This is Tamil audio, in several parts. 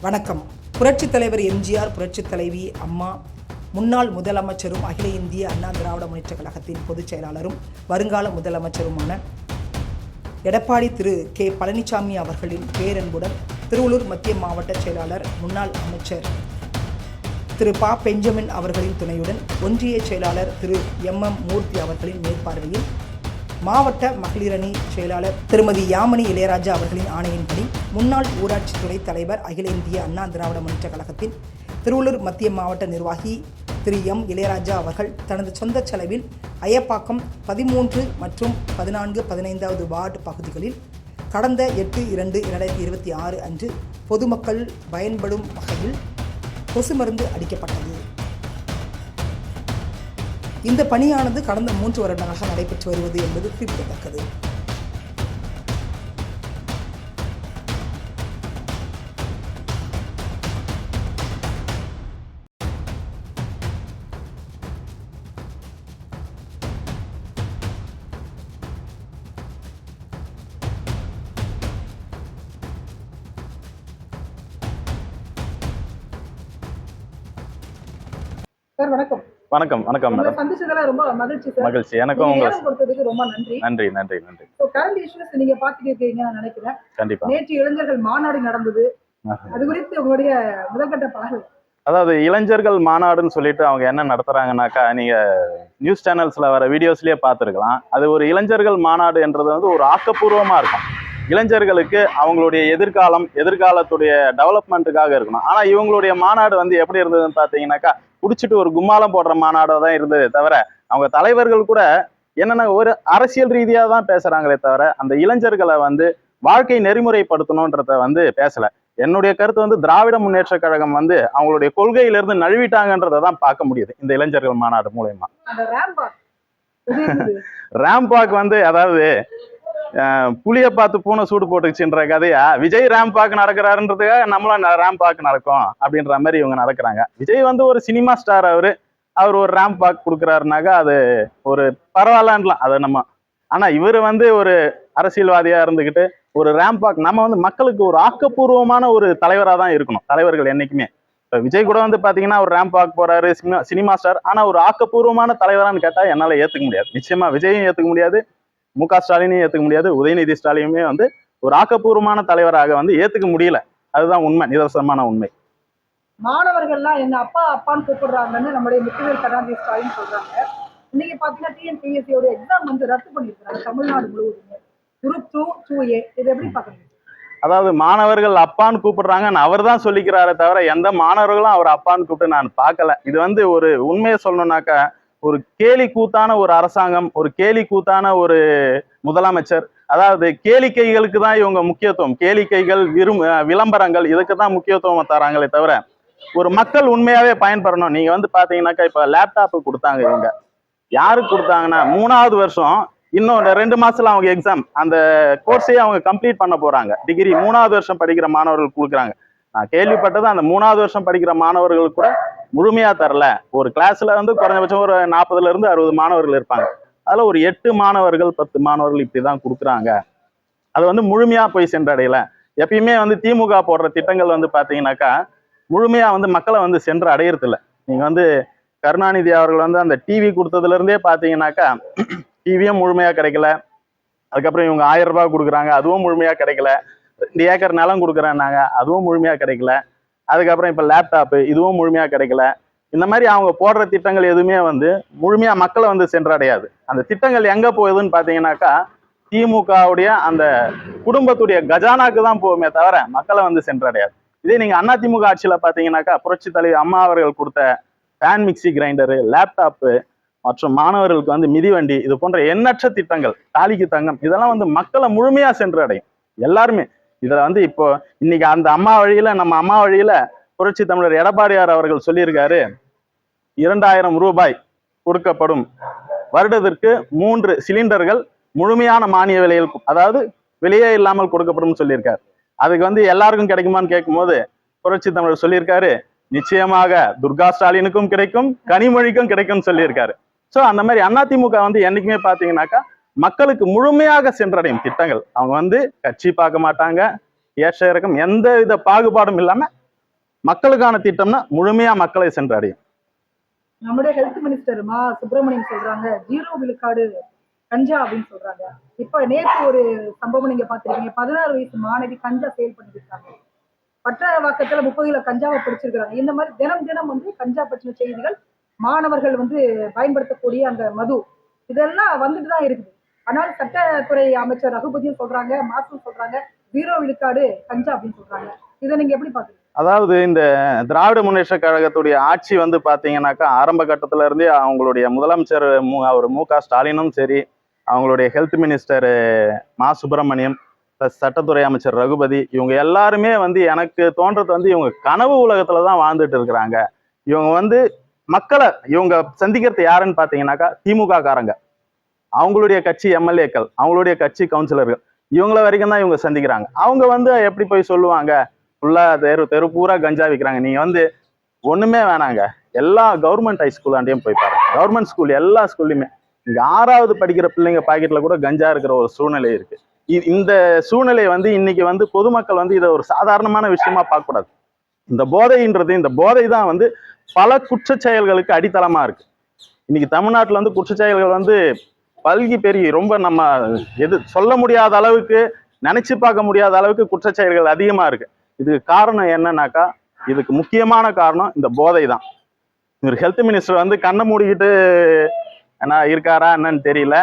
வணக்கம். புரட்சித் தலைவர் எம்ஜிஆர் புரட்சித் தலைவி அம்மா முன்னாள் முதலமைச்சரும் அகில இந்திய அண்ணா திராவிட முன்னேற்ற கழகத்தின் பொதுச் செயலாளரும் வருங்கால முதலமைச்சருமான எடப்பாடி திரு. கே. பழனிசாமி அவர்களின் பேரன்புடன் திருவள்ளூர் மத்திய மாவட்ட செயலாளர் முன்னாள் அமைச்சர் திரு. பா. பெஞ்சமின் அவர்களின் துணையுடன் ஒன்றிய செயலாளர் திரு. எம். எம். மூர்த்தி அவர்களின் மேற்பார்வையில் மாவட்ட மகளிரணி செயலாளர் திருமதி யாமணி இளையராஜா அவர்களின் ஆணையின்படி முன்னாள் ஊராட்சி துறை தலைவர் அகில இந்திய அண்ணா திராவிட முன்னேற்ற கழகத்தின் திருவள்ளூர் மத்திய மாவட்ட நிர்வாகி திரு எம் இளையராஜா அவர்கள் தனது சொந்த செலவில் அயப்பாக்கம் பதிமூன்று மற்றும் பதினான்கு பதினைந்தாவது வார்டு பகுதிகளில் கடந்த எட்டு இரண்டு இரண்டாயிரத்தி இருபத்தி ஆறு அன்று பொதுமக்கள் பயன்படும் வகையில் கொசு மருந்து அடிக்கப்பட்டது. இந்த பணியானது கடந்த மூன்று வருடங்களாக நடைபெற்று வருவது என்பது குறிப்பிடத்தக்கது. சார் வணக்கம். வணக்கம் வணக்கம் மேடம் சந்திச்சதுல ரொம்ப மகிழ்ச்சி மகிழ்ச்சி. எனக்கும் நீங்க உங்களை நேரம் கொடுத்ததுக்கு ரொம்ப நன்றி. நன்றி நன்றி நன்றி. ஸோ கரண்ட் இஷ்யூஸ் நீங்க பாத்துட்டு இருக்கீங்க நான் நினைக்கிறேன். கண்டிப்பா. நேற்று இளைஞர்கள் மாநாடு நடந்தது. அது குறித்து உங்களுடைய முதற்கட்ட பார்வை அதாவது இளைஞர்கள் மாநாடுன்னு சொல்லிட்டு அவங்க என்ன நடத்துறாங்கன்னாக்கா நீங்க நியூஸ் சேனல்ஸ்ல வர வீடியோஸ்லயே பார்த்துருக்கலாம். அது ஒரு இளைஞர்கள் மாநாடு என்றது வந்து ஒரு ஆக்கப்பூர்வமா இருக்கும். இளைஞர்களுக்கு அவங்களுடைய எதிர்காலம் எதிர்காலத்துடைய டெவலப்மெண்ட்டுக்காக இருக்கணும். ஆனா இவங்களுடைய மாநாடு வந்து எப்படி இருந்ததுன்னு பார்த்தீங்கன்னாக்கா குடிச்சிட்டு ஒரு கும்மாளம் போடுற மாநாடாக தான் இருந்ததே தவிர அவங்க தலைவர்கள் கூட என்னென்ன ஒரு அரசியல் ரீதியாக தான் பேசுறாங்களே தவிர அந்த இளைஞர்களை வந்து வாழ்க்கை நெறிமுறைப்படுத்தணுன்றத வந்து பேசல. என்னுடைய கருத்து வந்து திராவிட முன்னேற்ற கழகம் வந்து அவங்களுடைய கொள்கையிலிருந்து நழுவிட்டாங்கன்றதை தான் பார்க்க முடியுது இந்த இளைஞர்கள் மாநாடு மூலயமா. ரேம்பாக் வந்து அதாவது புளிய பார்த்து பூனை சூடு போட்டுச்சுன்ற கதையா? விஜய் ரேம்பாக் நடக்கிறாருன்றதுக்காக நம்மளும் பார்க்க நடக்கும் அப்படின்ற மாதிரி இவங்க நடக்கிறாங்க. விஜய் வந்து ஒரு சினிமா ஸ்டார் அவரு. அவர் ஒரு ரேம்பாக் கொடுக்குறாருனாக்கா அது ஒரு பரவாயில்லன்றலாம் அதை நம்ம ஆனா இவர் வந்து ஒரு அரசியல்வாதியா இருந்துகிட்டு ஒரு ரேம்பாக் நம்ம வந்து மக்களுக்கு ஒரு ஆக்கப்பூர்வமான ஒரு தலைவராக தான் இருக்கணும் தலைவர்கள் என்னைக்குமே. இப்போ விஜய் கூட வந்து பார்த்தீங்கன்னா ஒரு ரேம்பாக் போறாரு சினிமா சினிமா ஸ்டார் ஆனால் ஒரு ஆக்கப்பூர்வமான தலைவரான்னு கேட்டால் என்னால் ஏற்றுக்க முடியாது. நிச்சயமா விஜயும் ஏற்றுக்க முடியாது. மு க ஸ்டாலினையும் ஏத்துக்க முடியாது. உதயநிதி ஸ்டாலினுமே வந்து ஒரு ஆக்கப்பூர்வமான தலைவராக வந்து ஏத்துக்க முடியல. அதுதான் உண்மை நிதர்சனமான உண்மை. மாணவர்கள்லாம் என்ன அப்பா அப்பான்னு கூப்பிடுறாங்கன்னு நம்முடைய முத்துவேல் கருணாநிதி ஸ்டாலின் சொல்றாங்க. இன்னைக்கு பாத்தீங்கன்னா டிஎன்பிஎஸ்சி உடைய எக்ஸாம் வந்து ரத்து பண்ணிருக்காங்க தமிழ்நாடு முழுவதுமே. குரூப் டூ டூ ஏ இது எப்படி பாக்குறீங்க அதாவது மாணவர்கள் அப்பான்னு கூப்பிடுறாங்கன்னு அவர் தான் சொல்லிக்கிறாரே தவிர எந்த மாணவர்களும் அவர் அப்பான்னு கூப்பிட்டு நான் பார்க்கல. இது வந்து ஒரு உண்மையை சொல்லணும்னாக்கா ஒரு கேலி கூத்தான ஒரு அரசாங்கம் ஒரு கேலி கூத்தான ஒரு முதலமைச்சர் அதாவது கேளிக்கைகளுக்கு தான் இவங்க முக்கியத்துவம். கேளிக்கைகள் விரும் விளம்பரங்கள் இதுக்கு தான் முக்கியத்துவம் தராங்களே தவிர ஒரு மக்கள் உண்மையாவே பயன்பெறணும். நீங்க வந்து பாத்தீங்கன்னாக்கா இப்ப லேப்டாப்பு கொடுத்தாங்க இவங்க. யாருக்கு கொடுத்தாங்கன்னா மூணாவது வருஷம் இன்னும் ரெண்டு மாசத்துல அவங்க எக்ஸாம் அந்த கோர்ஸையே அவங்க கம்ப்ளீட் பண்ண போறாங்க. டிகிரி மூணாவது வருஷம் படிக்கிற மாணவர்கள் கொடுக்குறாங்க. நான் கேள்விப்பட்டது அந்த மூணாவது வருஷம் படிக்கிற மாணவர்களுக்கு கூட முழுமையா தரல. ஒரு கிளாஸ்ல வந்து குறைஞ்சபட்சம் ஒரு நாற்பதுல இருந்து அறுபது மாணவர்கள் இருப்பாங்க. அதுல ஒரு எட்டு மாணவர்கள் பத்து மாணவர்கள் இப்படிதான் கொடுக்குறாங்க. அது வந்து முழுமையா போய் சென்றடையல. எப்பயுமே வந்து திமுக போடுற திட்டங்கள் வந்து பாத்தீங்கன்னாக்கா முழுமையா வந்து மக்களை வந்து சென்று அடையறது இல்ல நீங்க வந்து கருணாநிதி அவர்கள் வந்து அந்த டிவி கொடுத்ததுல இருந்தே பாத்தீங்கன்னாக்கா டிவியும் முழுமையா கிடைக்கல. அதுக்கப்புறம் இவங்க ஆயிரம் ரூபாய் கொடுக்குறாங்க. அதுவும் முழுமையா கிடைக்கல. ரெண்டு ஏக்கர் நிலம் கொடுக்குறேன்னாங்க. அதுவும் முழுமையா கிடைக்கல. அதுக்கப்புறம் இப்போ லேப்டாப்பு இதுவும் முழுமையா கிடைக்கல. இந்த மாதிரி அவங்க போடுற திட்டங்கள் எதுவுமே வந்து முழுமையா மக்களை வந்து சென்றடையாது. அந்த திட்டங்கள் எங்கே போகுதுன்னு பாத்தீங்கன்னாக்கா திமுகவுடைய அந்த குடும்பத்துடைய கஜானாக்கு தான் போகுமே தவிர மக்களை வந்து சென்றடையாது. இதே நீங்க திமுக ஆட்சியில பாத்தீங்கன்னாக்கா புரட்சி தலைவி அம்மா அவர்கள் கொடுத்த ஃபேன் மிக்சி கிரைண்டரு லேப்டாப்பு மற்றும் மாணவர்களுக்கு வந்து மிதிவண்டி இது போன்ற எண்ணற்ற திட்டங்கள் தாலிக்கு தங்கம் இதெல்லாம் வந்து மக்களை முழுமையாக சென்றடையும். எல்லாருமே இதுல வந்து இப்போ இன்னைக்கு அந்த அம்மா வழியில நம்ம அம்மா வழியில புரட்சி தமிழர் எடப்பாடியார் அவர்கள் சொல்லியிருக்காரு இரண்டாயிரம் ரூபாய் கொடுக்கப்படும். வருடத்திற்கு மூன்று சிலிண்டர்கள் முழுமையான மானிய விலையில் அதாவது விலையே இல்லாமல் கொடுக்கப்படும் சொல்லியிருக்காரு. அதுக்கு வந்து எல்லாருக்கும் கிடைக்குமான்னு கேட்கும்போது புரட்சி தமிழர் சொல்லியிருக்காரு நிச்சயமாக துர்கா ஸ்டாலினுக்கும் கிடைக்கும் கனிமொழிக்கும் கிடைக்கும்னு சொல்லியிருக்காரு. ஸோ அந்த மாதிரி அதிமுக வந்து என்னைக்குமே பார்த்தீங்கன்னாக்கா மக்களுக்கு முழுமையாக சென்றடையும் திட்டங்கள். அவங்க வந்து கட்சி பார்க்க மாட்டாங்க ஏற்ற இறக்கம் எந்த வித பாகுபாடும் இல்லாம மக்களுக்கான திட்டம்னா முழுமையா மக்களை சென்றடையும். நம்முடைய ஹெல்த் மினிஸ்டர் மா சுப்பிரமணியம் சொல்றாங்க ஜீரோ விழுக்காடு கஞ்சா அப்படின்னு சொல்றாங்க. இப்ப நேற்று ஒரு சம்பவம் நீங்க பாத்திருக்கீங்க பதினாறு வயசு மாணவி கஞ்சா சேல் பண்ணிருக்காங்க இருக்காங்க பட்டவாக்கத்துல முப்பது கிலோ கஞ்சாவை பிடிச்சிருக்காங்க இந்த மாதிரி தினம் தினம் வந்து கஞ்சா பற்றின செய்திகள் மாணவர்கள் வந்து பயன்படுத்தக்கூடிய அந்த மது. இதெல்லாம் வந்துட்டு தான் இருக்குது. ஆனால் சட்டத்துறை அமைச்சர் ரகுபதியும் சொல்றாங்க மாசும் சொல்றாங்க ஜீரோ விழுக்காடு கஞ்சா அப்படின்னு சொல்றாங்க. இதை நீங்க எப்படி பாக்குறீங்க அதாவது இந்த திராவிட முன்னேற்ற கழகத்துடைய ஆட்சி வந்து பாத்தீங்கன்னாக்கா ஆரம்ப கட்டத்துல இருந்தே அவங்களுடைய முதலமைச்சர் மு அவர் மு க ஸ்டாலினும் சரி அவங்களுடைய ஹெல்த் மினிஸ்டர் மா சுப்பிரமணியம் ப்ளஸ் சட்டத்துறை அமைச்சர் ரகுபதி இவங்க எல்லாருமே வந்து எனக்கு தோன்றது வந்து இவங்க கனவு உலகத்துல தான் வாழ்ந்துட்டு இருக்கிறாங்க. இவங்க வந்து மக்களை இவங்க சந்திக்கிறது யாருன்னு பாத்தீங்கன்னாக்கா திமுக காரங்க அவங்களுடைய கட்சி எம்எல்ஏக்கள் அவங்களுடைய கட்சி கவுன்சிலர்கள் இவங்கள வரைக்கும் தான் இவங்க சந்திக்கிறாங்க. அவங்க வந்து எப்படி போய் சொல்லுவாங்க? ஃபுல்லா தெரு தெரு பூரா கஞ்சா விற்கிறாங்க நீங்க வந்து ஒண்ணுமே வேணாங்க. எல்லா கவர்மெண்ட் ஹை ஸ்கூலாண்டையும் போய் பாருங்க. கவர்மெண்ட் ஸ்கூல் எல்லா ஸ்கூல்லையுமே இங்க ஆறாவது படிக்கிற பிள்ளைங்க பாக்கெட்ல கூட கஞ்சா இருக்கிற ஒரு சூழ்நிலை இருக்கு. இ- இந்த சூழ்நிலை வந்து இன்னைக்கு வந்து பொதுமக்கள் வந்து இதை ஒரு சாதாரணமான விஷயமா பார்க்கக்கூடாது. இந்த போதைன்றது இந்த போதை தான் வந்து பல குற்றச்செயல்களுக்கு செயல்களுக்கு அடித்தளமா இருக்கு. இன்னைக்கு தமிழ்நாட்டில் வந்து குற்றச்செயல்கள் வந்து பல்கி பெருகி ரொம்ப நம்ம எது சொல்ல முடியாத அளவுக்கு நினைச்சு பார்க்க முடியாத அளவுக்கு குற்றச்செயல்கள் அதிகமா இருக்கு. இதுக்கு காரணம் என்னன்னாக்கா இதுக்கு முக்கியமான காரணம் இந்த போதை தான். இவர் ஹெல்த் மினிஸ்டர் வந்து கண்ணை மூடிக்கிட்டு என்ன இருக்காரா என்னன்னு தெரியல.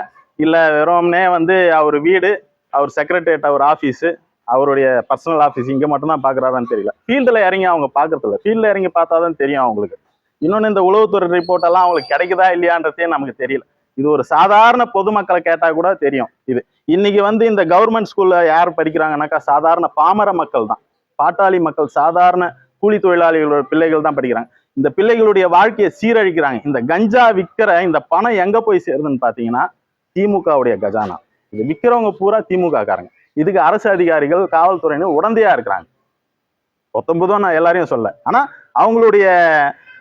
இல்ல வெறும்னே வந்து அவர் வீடு அவர் செக்ரட்டரியேட் அவர் ஆஃபீஸு அவருடைய பர்சனல் ஆஃபீஸ் இங்கே மட்டும்தான் பார்க்குறாரான்னு தெரியல. ஃபீல்டில் இறங்கி அவங்க பார்க்கறது இல்லை ஃபீல்டில் இறங்கி பார்த்தா தான் தெரியும் அவங்களுக்கு. இன்னொன்று இந்த உளவுத்துறை ரிப்போர்ட் எல்லாம் அவங்களுக்கு கிடைக்குதா இல்லையான்றதே நமக்கு தெரியல. இது ஒரு சாதாரண பொதுமக்களை கேட்டால் கூட தெரியும் இது. இன்னைக்கு வந்து இந்த கவர்மெண்ட் ஸ்கூல்ல யார் படிக்கிறாங்கனாக்கா சாதாரண பாமர மக்கள் தான். பாட்டாளி மக்கள் சாதாரண கூலி தொழிலாளிகளோட பிள்ளைகள் தான் படிக்கிறாங்க. இந்த பிள்ளைகளுடைய வாழ்க்கையை சீரழிக்கிறாங்க. இந்த கஞ்சா விற்கிற இந்த பணம் எங்க போய் சேருதுன்னு பாத்தீங்கன்னா திமுகவுடைய கஜானா. இது விற்கிறவங்க பூரா திமுக காரங்க இதுக்கு அரசு அதிகாரிகள் காவல்துறையினர் உடந்தையா இருக்கிறாங்க. பத்தொன்பதும் நான் எல்லாரையும் சொல்ல. ஆனா அவங்களுடைய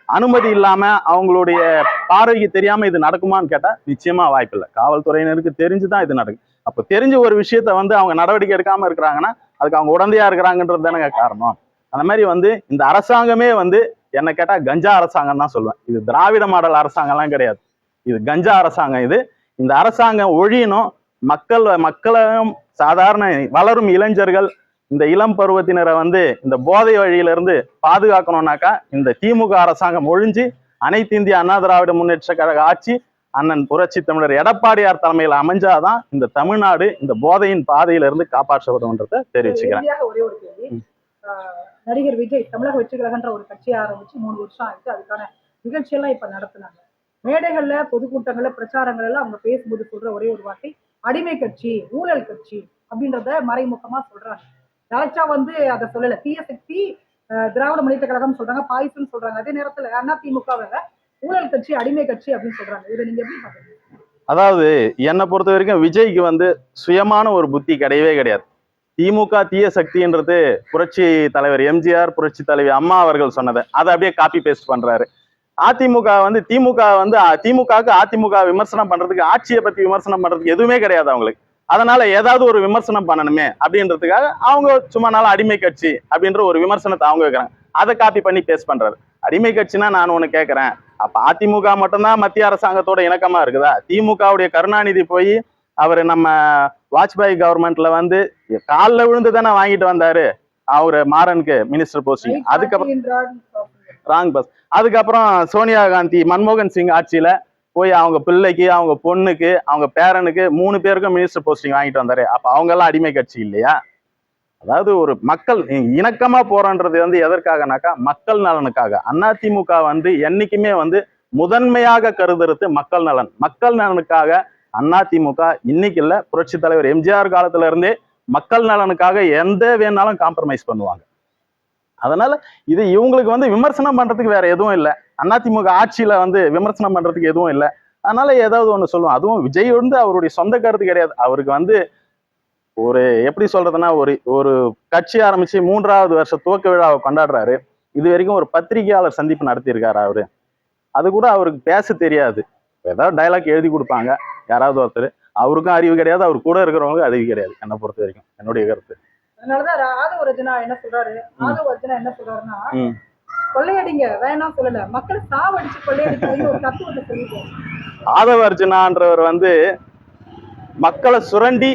அனுமதி இல்லாம அவங்களுடைய பார்வைக்கு தெரியாம இது நடக்குமான்னு கேட்டா நிச்சயமா வாய்ப்பில்லை. காவல்துறையினருக்கு தெரிஞ்சுதான் இது நடக்கும் அப்ப தெரிஞ்ச ஒரு விஷயத்த வந்து அவங்க நடவடிக்கை எடுக்காம இருக்கிறாங்கன்னா அதுக்கு அவங்க உடந்தையா இருக்கிறாங்கன்றது தானே காரணம். அந்த மாதிரி வந்து இந்த அரசாங்கமே வந்து என்ன கேட்டா கஞ்சா அரசாங்கம் தான் சொல்லுவேன். இது திராவிட மாடல் அரசாங்கம்லாம் கிடையாது. இது கஞ்சா அரசாங்கம் இது. இந்த அரசாங்கம் ஒழியணும். மக்கள் மக்களையும் சாதாரண வளரும் இளைஞர்கள் இந்த இளம் பருவத்தினரை வந்து இந்த போதை வழியிலிருந்து பாதுகாக்கணும்னாக்கா இந்த திமுக அரசாங்கம் ஒழிஞ்சு அனைத்து இந்திய அண்ணா திராவிட முன்னேற்ற கழக ஆட்சி அண்ணன் புரட்சி தமிழர் எடப்பாடியார் தலைமையில் அமைஞ்சாதான் இந்த தமிழ்நாடு இந்த போதையின் பாதையிலிருந்து காப்பாற்றப்படும்ன்றதை தெரிவிச்சுக்கிறேன். இறுதியாக ஒரே ஒரு கேள்வி. ஆஹ் நடிகர் விஜய் தமிழக வெற்றி கழகன்ற ஒரு கட்சியை ஆரம்பிச்சு மூணு வருஷம் ஆயிடுச்சு அதுக்கான நிகழ்ச்சியெல்லாம் இப்ப நடத்துனாங்க. மேடைகள்ல பொதுக்கூட்டங்கள்ல பிரச்சாரங்கள் எல்லாம் அவங்க பேசும்போது சொல்ற ஒரே ஒரு வார்த்தை அடிமை கட்சி ஊழல் கட்சி அப்படின்றத மறைமுகமா சொல்றாங்க. டேரக்டா வந்து அதை சொல்லல. தீய சக்தி ஆஹ் திராவிட முன்னேற்ற கழகம் சொல்றாங்க பாய்சன் சொல்றாங்க. அதே நேரத்துல அண்ணா திமுக ஊழல் கட்சி அடிமை கட்சி அப்படின்னு சொல்றாங்க. இதை நீங்க எப்படி பாக்குறீங்க அதாவது என்னை பொறுத்த வரைக்கும் விஜய்க்கு வந்து சுயமான ஒரு புத்தி கிடையவே கிடையாது. திமுக தீய சக்தின்றது புரட்சி தலைவர் எம்ஜிஆர் புரட்சி தலைவி அம்மா அவர்கள் சொன்னதை. அதை அப்படியே காப்பி பேஸ்ட் பண்றாரு. அதிமுக வந்து திமுக வந்து அ- திமுகவுக்கு அதிமுக விமர்சனம் பண்றதுக்கு ஆட்சியை பத்தி விமர்சனம் பண்றதுக்கு எதுவுமே கிடையாது அவங்களுக்கு. அதனால ஏதாவது ஒரு விமர்சனம் பண்ணணுமே அப்படின்றதுக்காக அவங்க சும்மா நாள் அடிமை கட்சி அப்படின்ற ஒரு விமர்சனத்தை அவங்க வைக்கிறாங்க. அதை காப்பி பண்ணி பேஸ்ட் பண்றாரு. அடிமை கட்சினா நான் ஒண்ணு கேட்கறேன் அப்ப அதிமுக மட்டும்தான் மத்திய அரசாங்கத்தோட இணக்கமா இருக்குதா? திமுகவுடைய கருணாநிதி போய் அவர் நம்ம வாஜ்பாய் கவர்மெண்ட்ல வந்து காலில் விழுந்து தானே வாங்கிட்டு வந்தாரு. அவரு மாறனுக்கு மினிஸ்டர் போஸ்டிங் அதுக்கப்புறம் ராங் பஸ். அதுக்கப்புறம் சோனியா காந்தி மன்மோகன் சிங் ஆட்சியில போய் அவங்க பிள்ளைக்கு அவங்க பொண்ணுக்கு அவங்க பேரனுக்கு மூணு பேருக்கும் மினிஸ்டர் போஸ்டிங் வாங்கிட்டு வந்தாரு. அப்ப அவங்க எல்லாம் அடிமை கட்சி இல்லையா? அதாவது ஒரு மக்கள் இணக்கமா போறன்றது வந்து எதற்காகனாக்கா மக்கள் நலனுக்காக. அதிமுக வந்து என்னைக்குமே வந்து முதன்மையாக கருதுறது மக்கள் நலன். மக்கள் நலனுக்காக அதிமுக இன்னைக்கு இல்ல புரட்சி தலைவர் எம்ஜிஆர் காலத்துல இருந்தே மக்கள் நலனுக்காக எந்த வேணாலும் காம்ப்ரமைஸ் பண்ணுவாங்க. அதனால இது இவங்களுக்கு வந்து விமர்சனம் பண்றதுக்கு வேற எதுவும் இல்லை. அதிமுக ஆட்சியில வந்து விமர்சனம் பண்றதுக்கு எதுவும் இல்லை. அதனால ஏதாவது ஒன்று சொல்லுவோம். அதுவும் விஜய் வந்து அவருடைய சொந்த கருத்து கிடையாது. அவருக்கு வந்து ஒரு எப்படி சொல்றதுன்னா ஒரு ஒரு கட்சி ஆரம்பிச்சு மூன்றாவது வருஷ துவக்க விழாவை கொண்டாடுறாரு. இது வரைக்கும் ஒரு பத்திரிகையாளர் சந்திப்பு நடத்தியிருக்காரு அவரு. அது கூட அவருக்கு பேச தெரியாது. ஏதாவது டைலாக் எழுதி கொடுப்பாங்க. யாராவது ஒருத்தர். அவருக்கும் அறிவு கிடையாது. அவர் கூட இருக்கிறவங்களுக்கும் அறிவு கிடையாது. என்னை பொறுத்த வரைக்கும். என்னுடைய கருத்து. அதனாலதான் ஆதவ ரஜனா என்ன சொல்றாரு? ஆதவ ரஜனா என்ன சொல்றாருன்னா. கொள்ளையடிங்க வேணாம் சொல்லல. மக்கள் சாவடிச்சு கொள்ளையடிக்க ஒரு தத்துவத்தை சொல்லிட்டோம் ஆதவ அர்ஜுனான்றவர் வந்து மக்களை சுரண்டி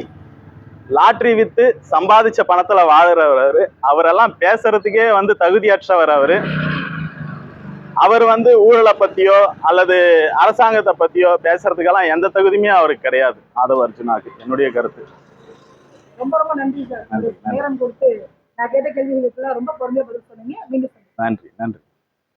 லாட்ரி வித்து சம்பாதிச்ச பணத்துல வாழுறவர் அவரெல்லாம் பேசுறதுக்கே வந்து தகுதியற்றவர் அவரு. அவர் வந்து ஊழலை பத்தியோ அல்லது அரசாங்கத்தை பத்தியோ பேசுறதுக்கெல்லாம் எந்த தகுதியுமே அவருக்கு கிடையாது ஆதவ அர்ஜுனாக்கு என்னுடைய கருத்து. ரொம்ப ரொம்ப நன்றி சார். நேரம் கொடுத்து நான் கேட்ட கேள்விகளுக்கெல்லாம் ரொம்ப பொறுமையா பதில் சொன்னீங்க மீண்டும். நன்றி நன்றி